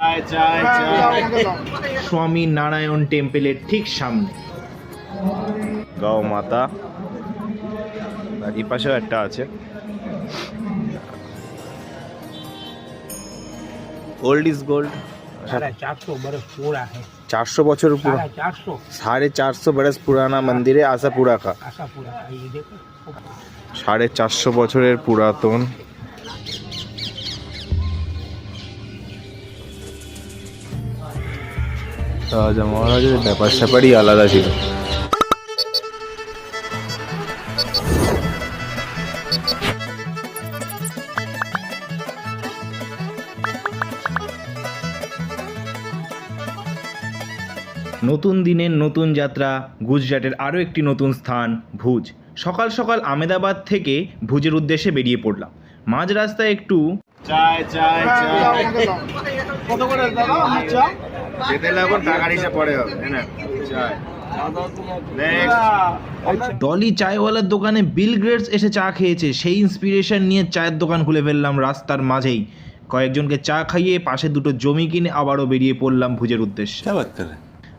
চায় চায় চায় স্বামী নারায়ণ টেম্পলের ঠিক সামনে গাও মাতা আর এই পাশেও একটা আছে ওল্ড ইজ গোল্ড साढ़े चार सौ बरस पूरा है চারশো বছর পুরো साढ़े चार सौ সাড়ে চারশো বরস পুরানা মন্দিরে আসা পুরা কা ऐसा पूरा है রাজা মহারাজের ব্যাপার স্যাপারই আলাদা ছিল। নতুন দিনের নতুন যাত্রা গুজরাটের আরও একটি নতুন স্থান ভুজ। সকাল সকাল আমেদাবাদ থেকে ভুজের উদ্দেশ্যে বেরিয়ে পড়লাম। মাঝ রাস্তায় একটু চায় চায় চায়। যেতে লাগো টাকার হিসাব পরে হবে না? চায় ডলি চায়ওয়ালার দোকানে বিল গ্রেটস এসে চা খেয়েছে। সেই ইন্সপিরেশন নিয়ে চায়ের দোকান খুলে ফেললাম রাস্তার মাঝেই। কয়েকজনকে চা খাইয়ে পাশে দুটো জমি কিনে আবারও বেরিয়ে পড়লাম ভুজের উদ্দেশ্যে।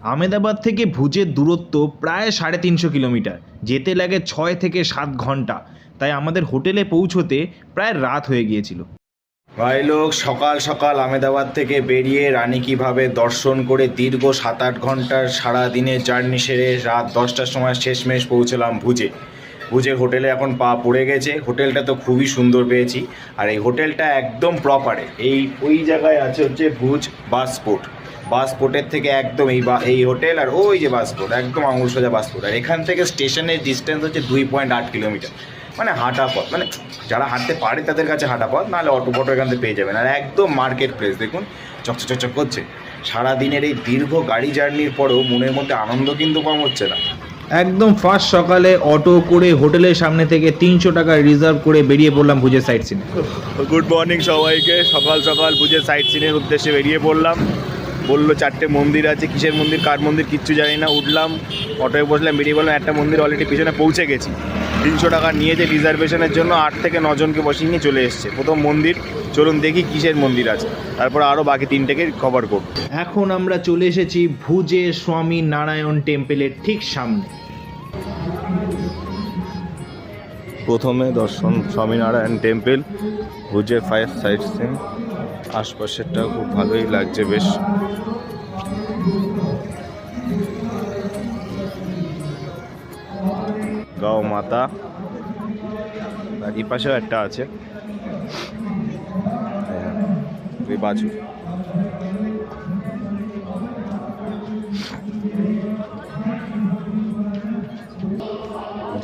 আমেদাবাদ থেকে ভুজের দূরত্ব প্রায় সাড়ে তিনশো কিলোমিটার। যেতে লাগে ছয় থেকে সাত ঘণ্টা। তাই আমাদের হোটেলে পৌঁছতে প্রায় রাত হয়ে গিয়েছিল। ভাই লোক, সকাল সকাল আমেদাবাদ থেকে বেরিয়ে রানী কীভাবে দর্শন করে দীর্ঘ সাত আট ঘণ্টার সারা দিনের জার্নি সেরে রাত দশটার সময় শেষমেশ পৌঁছলাম ভুজে। ভুজে হোটেলে এখন পা পড়ে গেছে। হোটেলটা তো খুবই সুন্দর পেয়েছি। আর এই হোটেলটা একদম প্রপারে এই, ওই জায়গায় আছে হচ্ছে ভুজ বাসপোর্ট বাসপোর্টের থেকে একদম এই বা, এই হোটেল আর ওই যে বাসপোর্ট একদম আঙুল সোজা বাসপোর্ট আর এখান থেকে স্টেশনের ডিস্টেন্স হচ্ছে দুই পয়েন্ট আট কিলোমিটার। মানে হাঁটা পথ মানে যারা হাঁটতে পারে তাদের কাছে হাঁটা পথ নাহলে অটো ফটো এখান থেকে পেয়ে যাবেন। আর একদম মার্কেট প্লেস দেখুন চকচক চকচক করছে। সারাদিনের এই দীর্ঘ গাড়ি জার্নির পরেও মনের মধ্যে আনন্দ কিন্তু কম হচ্ছে না। একদম ফার্স্ট সকালে অটো করে হোটেলের সামনে থেকে তিনশো টাকা রিজার্ভ করে বেরিয়ে পড়লাম ভুজের সাইড সিনে গুড মর্নিং সবাইকে। সকাল সকাল ভুজের সাইড সিনের উদ্দেশ্যে বেরিয়ে পড়লাম। বলল চারটে মন্দির আছে কিসের মন্দির কার মন্দির কিচ্ছু জানি না। উঠলাম অটোয় বসলাম বেরিয়ে বললাম একটা মন্দির অলরেডি পিছনে পৌঁছে গেছি। তিনশো টাকা নিয়েছে রিজার্ভেশনের জন্য আট থেকে নজনকে বসিয়ে নিয়ে চলে এসছে। প্রথম মন্দির চলুন দেখি কিসের মন্দির আছে। তারপর আরও বাকি তিনটেকে কভার করব। এখন আমরা চলে এসেছি ভুজে স্বামী নারায়ণ টেম্পেলের ঠিক সামনে। প্রথমে দর্শন স্বামীনারায়ণ টেম্পল ভুজে ফায়ার সাইড সিন আশপাশেরটা খুব ভালোই লাগছে বেশ। গাও মাতা। আর এই পাশেও একটা আছে। বাছুর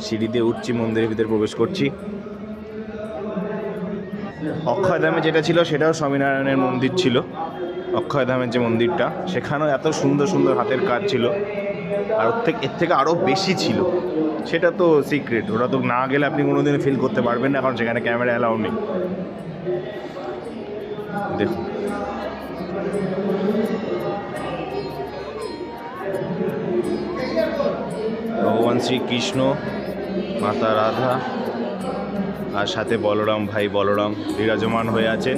সিঁড়ি দিয়ে উঠছি, মন্দিরের ভিতরে প্রবেশ করছি। অক্ষয় অক্ষয়ধামে যেটা ছিল, সেটাও স্বামীনারায়ণের মন্দির ছিল। অক্ষয়ধামের যে মন্দিরটা, সেখানেও এত সুন্দর সুন্দর হাতের কাজ ছিল। আর ওর থেকে, এর থেকে আরও বেশি ছিল। সেটা তো সিক্রেট ওটা তো না গেলে আপনি কোনো কোনোদিন ফিল করতে পারবেন না, কারণ সেখানে ক্যামেরা অ্যালাউ নেই। দেখুন। ভগবান শ্রীকৃষ্ণ, মাতা রাধা, আর সাথে বলরাম, ভাই বলরাম বিরাজমান হয়ে আছেন।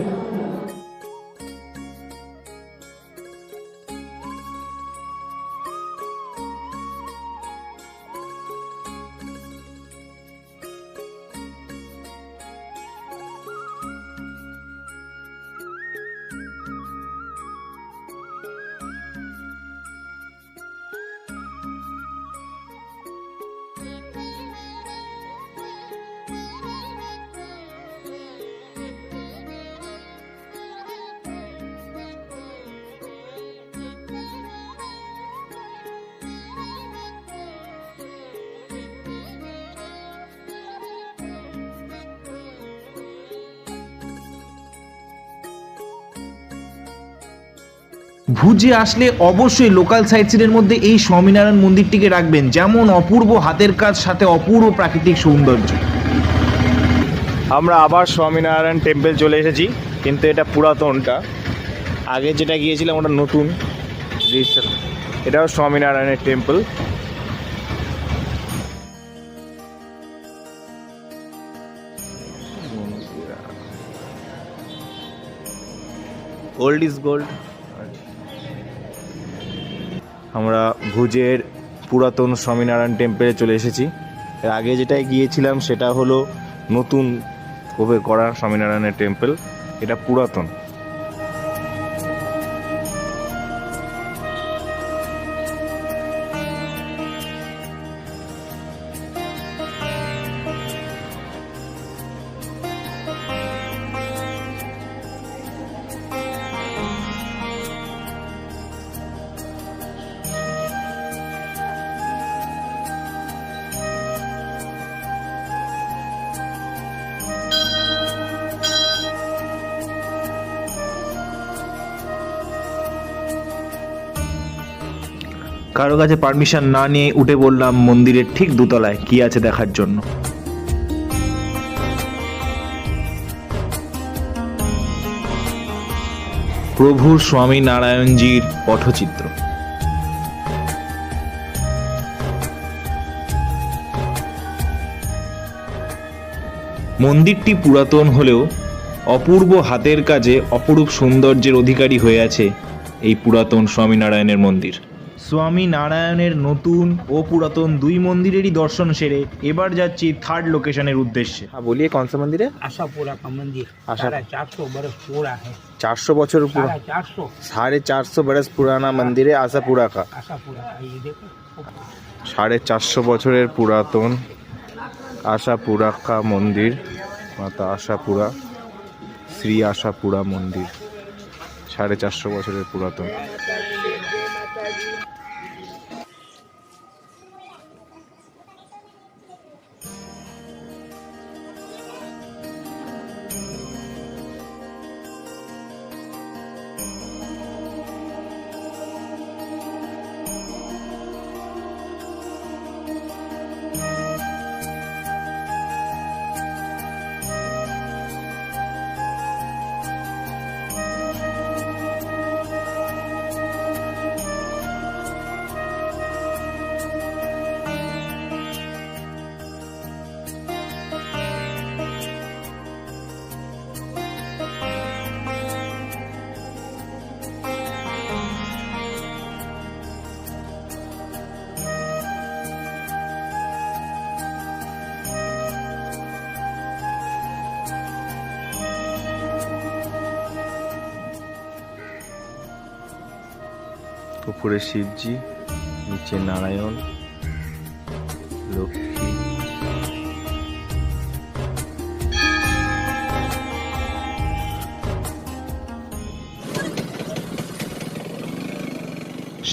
ভুজে আসলে অবশ্যই লোকাল সাইট সিনের মধ্যে এই স্বামীনারায়ণ মন্দিরটিকে রাখবেন। যেমন অপূর্ব হাতের কাজ সাথে অপূর্ব প্রাকৃতিক সৌন্দর্য। আমরা আবার স্বামীনারায়ণ টেম্পল চলে এসেছি কিন্তু এটা পুরাতনটা। আগে যেটা গিয়েছিলাম ওটা নতুন। এটাও স্বামীনারায়ণের টেম্পল ওল্ড ইজ গোল্ড আমরা ভুজের পুরাতন স্বামীনারায়ণ টেম্পেলে চলে এসেছি। এর আগে যেটায় গিয়েছিলাম সেটা হলো নতুন কবে করা স্বামীনারায়ণের টেম্পেল। এটা পুরাতন। কারও কাছে পারমিশন না নিয়ে উঠে বললাম মন্দিরের ঠিক দোতলায়, কি আছে দেখার জন্য? প্রভু স্বামী নারায়ণজির পটচিত্র মন্দিরটি পুরাতন হলেও অপূর্ব হাতের কাজে অপরূপ সৌন্দর্যের অধিকারী হয়ে আছে এই পুরাতন স্বামীনারায়ণের মন্দির। স্বামী নারায়ণের নতুন ও পুরাতন দুই মন্দিরেরই দর্শন সেরে এবার যাচ্ছি থার্ড লোকেশনের উদ্দেশ্যে। हाँ बोलिए कौन মন্দিরে? मंदिर চারশো आशापुरा का সাড়ে চারশো। साढ़े পুরানা মন্দিরে बरस पूरा সাড়ে চারশো বছরের পুরাতন আশাপুরাক্ষা মন্দির মাতা আশাপুরা শ্রী আশাপুরা মন্দির। সাড়ে চারশো বছরের পুরাতন। উপরে শিবজি, নিচে নারায়ণ, লক্ষ্মী।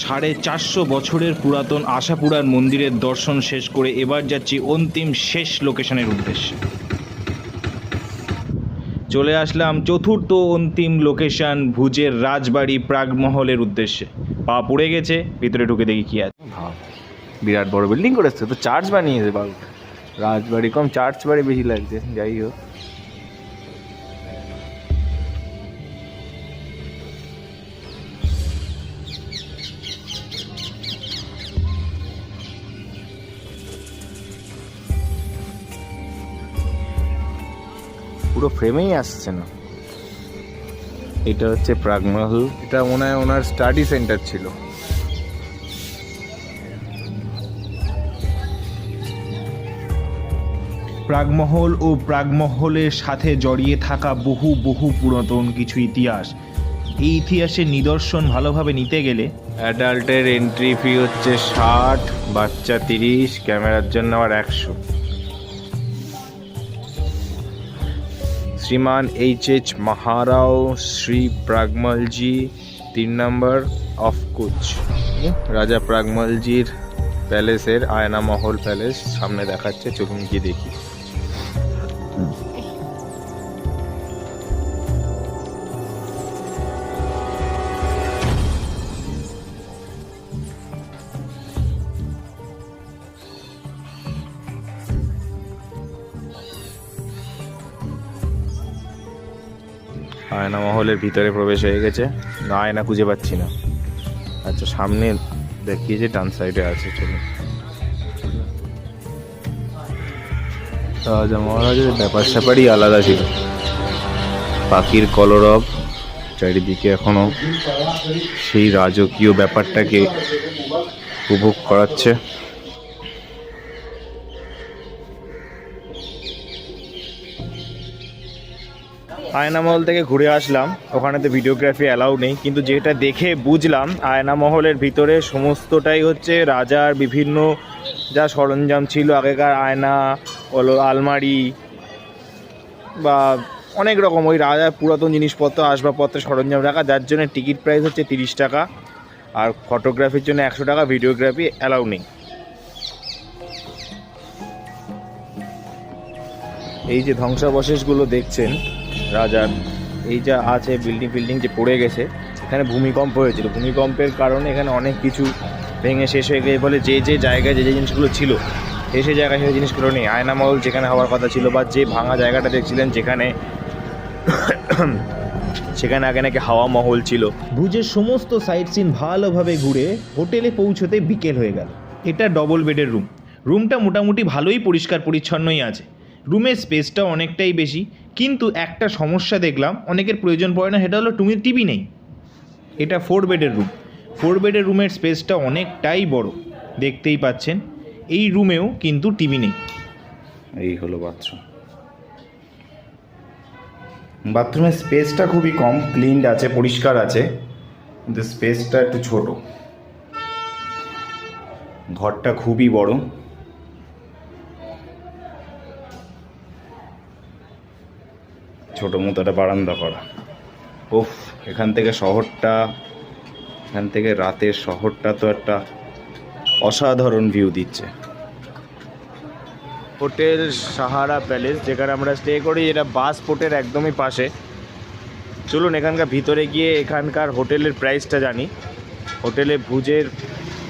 সাড়ে চারশো বছরের পুরাতন আশাপুরার মন্দিরের দর্শন শেষ করে এবার যাচ্ছি অন্তিম শেষ লোকেশনের উদ্দেশ্যে। চলে আসলাম চতুর্থ অন্তিম লোকেশন ভুজের রাজবাড়ি প্রাগমহলের উদ্দেশ্যে। পা পড়ে গেছে, ভিতরে ঢুকে দেখি কি আছে। বিরাট বড় বিল্ডিং করেছে তো চার্চ বানিয়েছে বাবু। রাজবাড়ি, কম চার্চ বাড়ি বেশি লাগছে, যাই হোক। পুরো ফ্রেমেই আসছে না। এটা হচ্ছে প্রাগমহল এটা মনে হয় ওনার স্টাডি সেন্টার ছিল। প্রাগমহল ও প্রাগমহলের সাথে জড়িয়ে থাকা বহু বহু পুরাতন কিছু ইতিহাস। এই ইতিহাসের নিদর্শন ভালোভাবে নিতে গেলে অ্যাডাল্টের এন্ট্রি ফি হচ্ছে ষাট বাচ্চা তিরিশ ক্যামেরার জন্য আবার একশো। শ্রীমান এইচ এইচ মাহারাও শ্রী প্রাগমলজি তিন নম্বর অফ কুচ রাজা প্রাগমলজির প্যালেসের আয়না মহল প্যালেস সামনে দেখাচ্ছে, চলুন গিয়ে দেখি। আয়না মহলের ভিতরে প্রবেশ হয়ে গেছে। আয়না খুঁজে পাচ্ছি না। আচ্ছা সামনে দেখিয়েছে ডান সাইডে আছে চলুন রাজা মহারাজের ব্যাপার স্যাপারই আলাদা ছিল। পাখির কলরব চারিদিকে এখনও সেই রাজকীয় ব্যাপারটাকে উপভোগ করাচ্ছে। আয়নামহল থেকে ঘুরে আসলাম। ওখানে তো ভিডিওগ্রাফি অ্যালাউ নেই, কিন্তু যেটা দেখে বুঝলাম, আয়নামহলের ভিতরে সমস্তটাই হচ্ছে রাজার বিভিন্ন যা সরঞ্জাম ছিল, আগেকার আয়না আলমারি বা অনেক রকম। ওই রাজার পুরাতন জিনিসপত্র আসবাবপত্র সরঞ্জাম রাখা, যার জন্য টিকিট প্রাইস হচ্ছে তিরিশ টাকা। আর ফটোগ্রাফির জন্য একশো টাকা, ভিডিওগ্রাফি অ্যালাউ নেই। এই যে ধ্বংসাবশেষগুলো দেখছেন রাজার এই যা আছে বিল্ডিং ফিল্ডিং যে পড়ে গেছে, এখানে ভূমিকম্প হয়েছিল। ভূমিকম্পের কারণে এখানে অনেক কিছু ভেঙে শেষ হয়ে গেছে বলে যে যে জায়গায় যে যে জিনিসগুলো ছিল, সে সেই জায়গায় সেই জিনিসগুলো নেই। আয়নামহল যেখানে হওয়ার কথা ছিল বা যে ভাঙা জায়গাটা দেখছিলেন যেখানে সেখানে আগে নাকি হাওয়া মহল ছিল। ভুজের সমস্ত সাইট সিন ভালোভাবে ঘুরে হোটেলে পৌঁছতে বিকেল হয়ে গেল। এটা ডবল বেডের রুম রুমটা মোটামুটি ভালোই পরিষ্কার পরিচ্ছন্নই আছে। রুমের স্পেসটা অনেকটাই বেশি, কিন্তু একটা সমস্যা দেখলাম, অনেকের প্রয়োজন পড়ে না, সেটা হলো টুমির টিভি নেই। এটা ফোর বেডের রুম ফোর বেডের রুমের স্পেসটা অনেকটাই বড়, দেখতেই পাচ্ছেন। এই রুমেও কিন্তু টিভি নেই। এই হলো বাথরুম বাথরুমের স্পেসটা খুবই কম ক্লিনড আছে, পরিষ্কার আছে, কিন্তু স্পেসটা একটু ছোট। ঘরটা খুবই বড়। ছোট মতো একটা বারান্দা করা উফ এখান থেকে শহরটা এখান থেকে রাতের শহরটা তো একটা অসাধারণ ভিউ দিচ্ছে হোটেল সাহারা প্যালেস যেখানে আমরা স্টে করি এটা বাস পোর্টের একদমই পাশে চলুন এখানকার ভিতরে গিয়ে এখানকার হোটেলের প্রাইসটা জানি হোটেলে ভুজের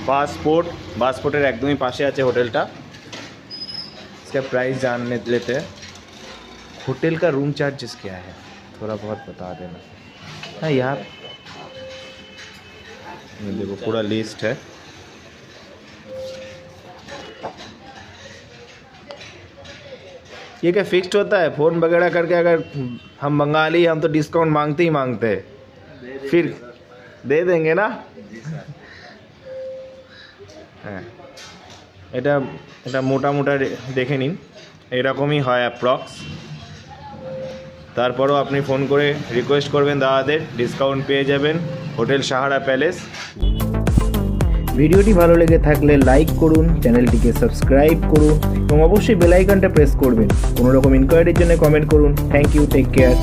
বাস পোর্ট বাস পোর্টের একদমই পাশে আছে হোটেলটা इसका प्राइस जानने लेते हैं होटल का रूम चार्जेस क्या है थोड़ा बहुत बता देना हाँ यार ये देखो पूरा लिस्ट है ये क्या फिक्स्ड होता है फ़ोन वगैरह करके अगर हम बंगाली हम तो डिस्काउंट मांगते ही मांगते हैं फिर दे देंगे ना হ্যাঁ এটা এটা মোটা মোটা রে- দেখে নিন এরকমই হয় অ্যাপ্রক্স তারপরও আপনি ফোন করে রিকোয়েস্ট করবেন দাদাদের ডিসকাউন্ট পেয়ে যাবেন হোটেল সাহারা প্যালেস। ভিডিওটি ভালো লেগে থাকলে লাইক করুন, চ্যানেলটিকে সাবস্ক্রাইব করুন এবং অবশ্যই বেলাইকনটা প্রেস করবেন। কোনো রকম ইনকোয়ারির জন্য কমেন্ট করুন। Thank you take care